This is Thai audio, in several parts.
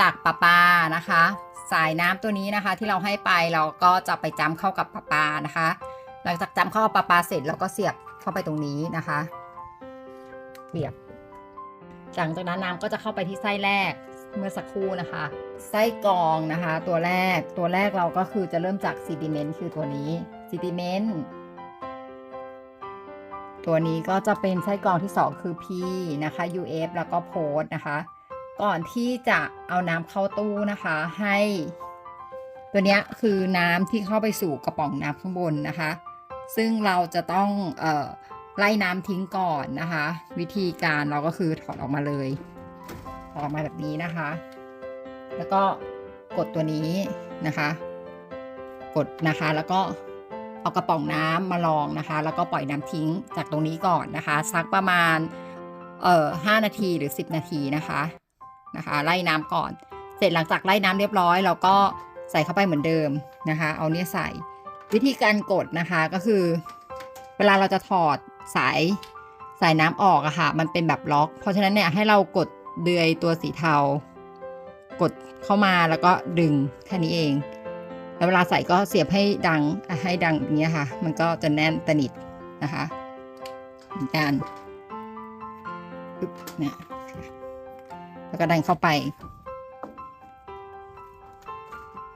จากประปานะคะ สายน้ำตัวนี้นะคะ ที่เราให้ไปเราก็จะไปจำเข้ากับประปานะคะ หลังจากจำเข้ากับประปาเสร็จเราก็เสียบเข้าไปตรงนี้นะคะเสียบหลังจากนั้นน้ำก็จะเข้าไปที่ไส้แรกเมื่อสักครู่นะคะ ไส้กรองนะคะ ตัวแรกตัวแรกเราก็คือจะเริ่มจากซีดิเมนต์คือตัวนี้ซีดิเมนต์ตัวนี้ก็จะเป็นไส้กรองที่ 2 คือ P นะคะ UF แล้วก็โพสนะคะ ก่อนที่จะเอาน้ำเข้าตู้นะคะ ให้ ตัวนี้คือน้ำที่เข้าไปสู่กระป๋องน้ำข้างบนนะคะ ซึ่งเราจะต้องออไล่น้ำทิ้งก่อนนะคะ วิธีการเราก็คือถอดออกมาเลยถอดออกมาแบบนี้นะคะ แล้วก็กดตัวนี้นะคะ กดนะคะแล้วก็เอากระป๋องน้ำมาลองนะคะ แล้วก็ปล่อยน้ำทิ้งจากตรงนี้ก่อนนะคะ สักประมาณเอ่อห้านาทีหรือ 10 นาทีนะคะ นะคะ ไล่น้ำก่อน เสร็จหลังจากไล่น้ำเรียบร้อย เราก็ใส่เข้าไปเหมือนเดิมนะคะ เอาเนี่ยใส่วิธีการกดนะคะก็คือ เวลาเราจะถอดสายสายน้ำออกอะค่ะ มันเป็นแบบล็อก เพราะฉะนั้นเนี่ยให้เรากดเดือยตัวสีเทา กดเข้ามาแล้วก็ดึงแค่นี้เอง แล้วเวลาใส่ก็เสียบให้ดังให้ดังอย่างเงี้ยค่ะ มันก็จะแน่นสนิทนะคะเหมือนกันปึ๊บเนี่ย แล้วก็ดันเข้าไป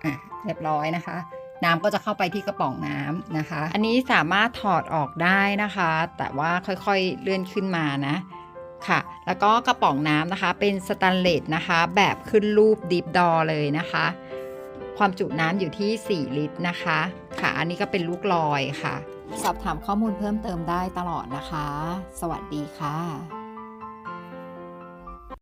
อะเรียบร้อยนะคะ น้ำก็จะเข้าไปที่กระป๋องน้ำนะคะ อันนี้สามารถถอดออกได้นะคะ แต่ว่าค่อยๆเลื่อนขึ้นมานะค่ะ แล้วก็กระป๋องน้ำนะคะ เป็นสแตนเลสนะคะ แบบขึ้นรูปดิฟดอเลยนะคะ ความจุน้ำอยู่ที่ 4 ลิตรนะคะ ค่ะ อันนี้ก็เป็นลูกลอยค่ะ สอบถามข้อมูลเพิ่มเติมได้ตลอดนะคะ สวัสดีค่ะ